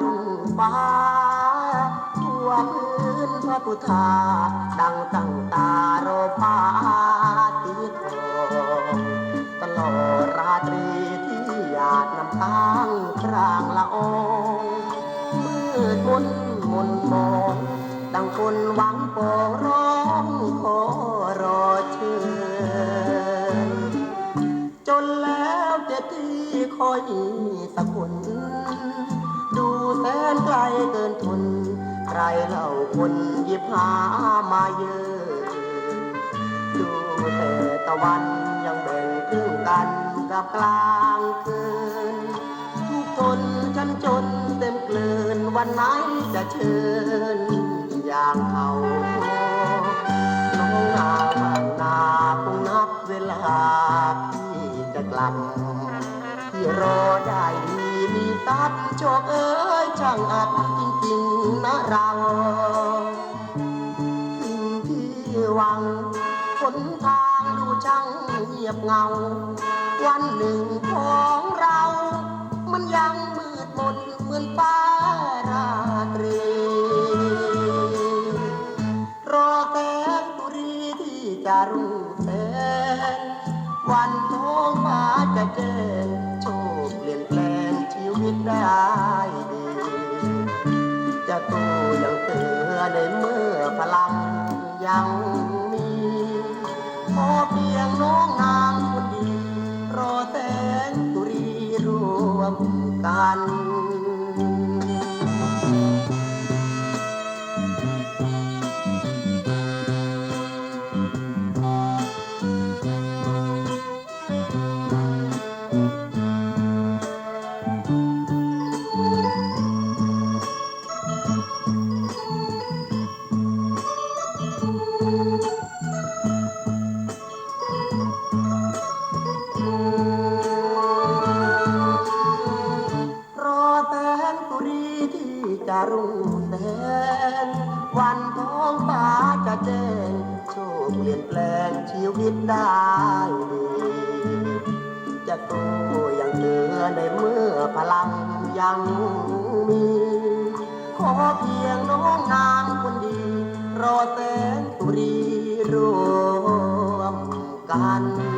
รุ่งฟ้า ทั่วพื้นพระพุทธาดังตั้งตารอฟ้าสีทองตลอดราตรีที่หยาดน้ำค้างกลางละองมืดมนมนมองดังคนหวังโปร้องขอรอเชิญจนแล้วเจะที่คอยสักคน ดูแสนไกลเกินทน ใครเล่าคนหยิบหามาเยอะ ดูแต่ตะวันยังแบ่งครึ่งกันกับกลางคืน ทุกทนฉันจนเต็มเกลืนวันไหนจะเชิญอย่างเขาน้องนาบานนาคงนับเวลาพี่จะกลับที่รอได้ มีมีทรัพย์โชคเอ้ยช่างอัดจริงๆนะเราสิ่งที่หวังคนทางดูช่างเงียบเงา วันหนึ่งพอ จะตู้ยังเตือในเมื่อพลังยังมีพอเพียงน้องนางคนดีรอแสงตุรีรวมกัน รอแสงตุรีที่จะรุ่งแสงวันท้องฟ้าจะแจ้งโชคเปลี่ยนแปลงชีวิตได้ดีจะโตอย่างเธอในเมื่อพลังยังมี ขอเพียงน้องนางคนดี รอแสงตุ กัน